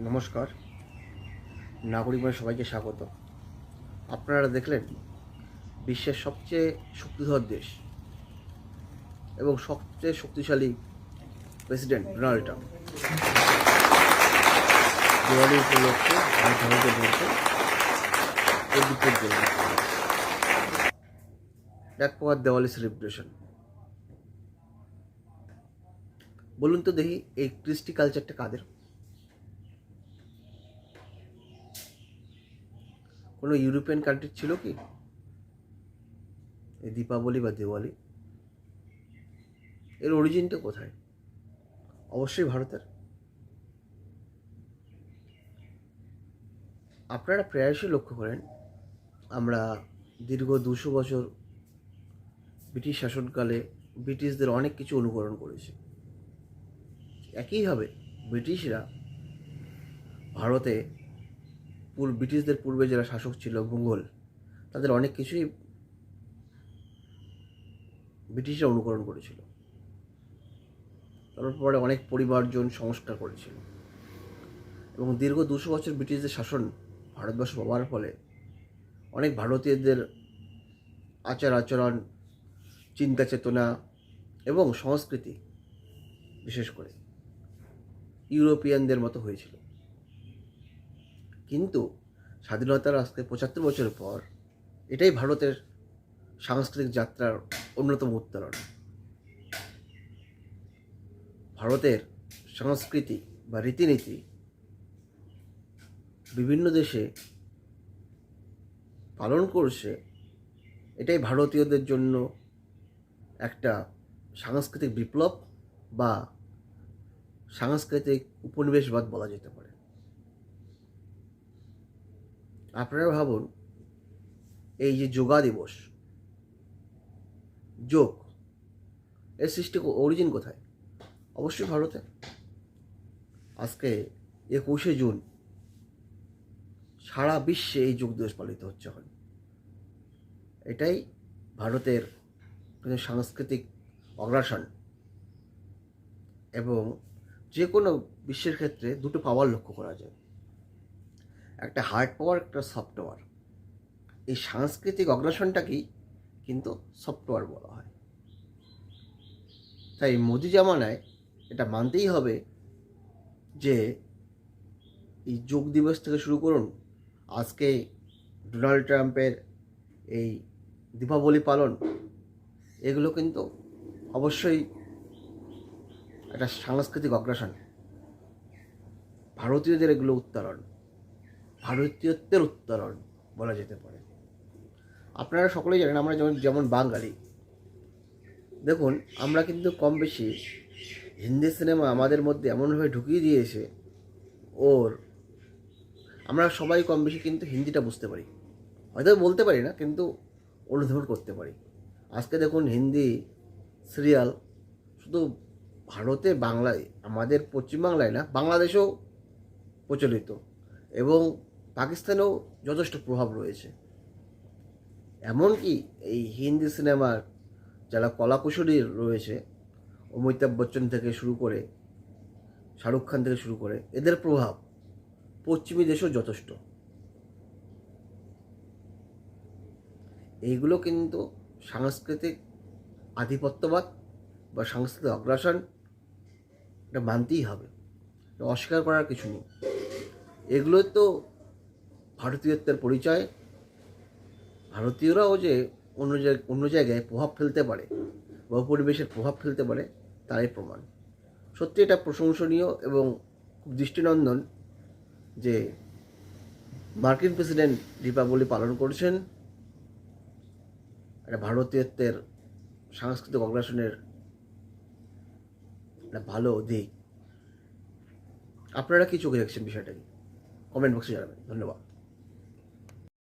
নমস্কার। নাগরিক মানে সবাইকে স্বাগত। আপনারা দেখলেন বিশ্বের সবচেয়ে শক্তিধর দেশ এবং সবচেয়ে শক্তিশালী প্রেসিডেন্ট ডোনাল্ড ট্রাম্প। দিওয়ালি উপলক্ষে এক প্রকার দেওয়ালি সেলিব্রেশন বলুন তো দেখি, এই ক্রিস্টি কালচারটা কাদের? কোনো ইউরোপিয়ান কান্ট্রি ছিল কি? এই দীপাবলি বা দিওয়ালি। এর অরিজিনটা কোথায়? অবশ্যই ভারতের। আপনারা প্রায়শই লক্ষ্য করেন, আমরা দীর্ঘ দুশো বছর ব্রিটিশ শাসনকালে ব্রিটিশদের অনেক কিছু অনুকরণ করেছি। একইভাবে ব্রিটিশরা ভারতে পূর্ব, ব্রিটিশদের পূর্বে যারা শাসক ছিল, মুঘল, তাদের অনেক কিছুই ব্রিটিশরা অনুকরণ করেছিল। তারপরে অনেক পরিমার্জন, সংস্কার করেছিল। এবং দীর্ঘ দুশো বছর ব্রিটিশদের শাসন ভারতবর্ষ পাওয়ার ফলে অনেক ভারতীয়দের আচার আচরণ, চিন্তা চেতনা এবং সংস্কৃতি বিশেষ করে ইউরোপিয়ানদের মতো হয়েছিল। কিন্তু স্বাধীনতার আজকে পঁচাত্তর বছর পর এটাই ভারতের সাংস্কৃতিক যাত্রার অন্যতম উত্তরণ। ভারতের সংস্কৃতি বা রীতিনীতি বিভিন্ন দেশে পালন করছে, এটাই ভারতীয়দের জন্য একটা সাংস্কৃতিক বিপ্লব বা সাংস্কৃতিক উপনিবেশবাদ বলা যেতে পারে। আপনারা ভাবুন, এই যে যোগা দিবস, যোগ, এর সৃষ্টি অরিজিন কোথায়? অবশ্যই ভারতে। আজকে একুশে জুন, সারা বিশ্বে এই যোগ দিবস পালিত হচ্ছে এখন। এটাই ভারতের সাংস্কৃতিক অগ্রাসন এবং যে কোনো বিশ্বের ক্ষেত্রে দুটো পাওয়ার লক্ষ্য করা যায়। একটা হার্ড পাওয়ার একটা সফটওয়্যার এই সাংস্কৃতিক অগ্রাসনটাকেই কিন্তু সফটওয়্যার বলা হয়। তাই মোদি জামানায় এটা মানতেই হবে যে, এই যোগ দিবস থেকে শুরু করুন। আজকে ডোনাল্ড ট্রাম্পের এই দীপাবলি পালন, এগুলো কিন্তু অবশ্যই একটা সাংস্কৃতিক অগ্রাসন। ভারতীয়দের এগুলো উত্তরণ ভারতীয়ত্বের উত্তরণ বলা যেতে পারে। আপনারা সকলেই জানেন আমরা যেমন যেমন বাঙালি। দেখুন, আমরা কিন্তু কম বেশি হিন্দি সিনেমা আমাদের মধ্যে এমনভাবে ঢুকিয়ে দিয়েছে, ওর আমরা সবাই কম বেশি কিন্তু হিন্দিটা বুঝতে পারি। হয়তো বলতে পারি না, কিন্তু অনুধাবন করতে পারি। আজকে দেখুন হিন্দি সিরিয়াল শুধু ভারতে, বাংলায় আমাদের পশ্চিমবাংলায় না, বাংলাদেশেও প্রচলিত। এবং পাকিস্তানেও যথেষ্ট প্রভাব রয়েছে। এমনকি এই হিন্দি সিনেমার যারা কলাকুশলী রয়েছে, অমিতাভ বচ্চন থেকে শুরু করে শাহরুখ খান থেকে শুরু করে, এদের প্রভাব পশ্চিমী দেশেও যথেষ্ট। এইগুলো কিন্তু সাংস্কৃতিক আধিপত্যবাদ বা সাংস্কৃতিক অগ্রাসন এটা মানতেই হবে। অস্বীকার করার কিছু নেই। এগুলো তো ভারতীয়ত্বের পরিচয়, ভারতীয়রাও যে অন্য জায়গায় অন্য জায়গায় প্রভাব ফেলতে পারে বা পরিবেশের প্রভাব ফেলতে পারে, তারই প্রমাণ। সত্যি এটা প্রশংসনীয় এবং খুব দৃষ্টিনন্দন যে মার্কিন প্রেসিডেন্ট দীপাবলি পালন করছেন। একটা ভারতীয়ত্বের সাংস্কৃতিক অগ্রাসনের একটা ভালো দিক। আপনারা কি চোখে দেখছেন বিষয়টাকে কমেন্ট বক্সে জানাবেন। ধন্যবাদ।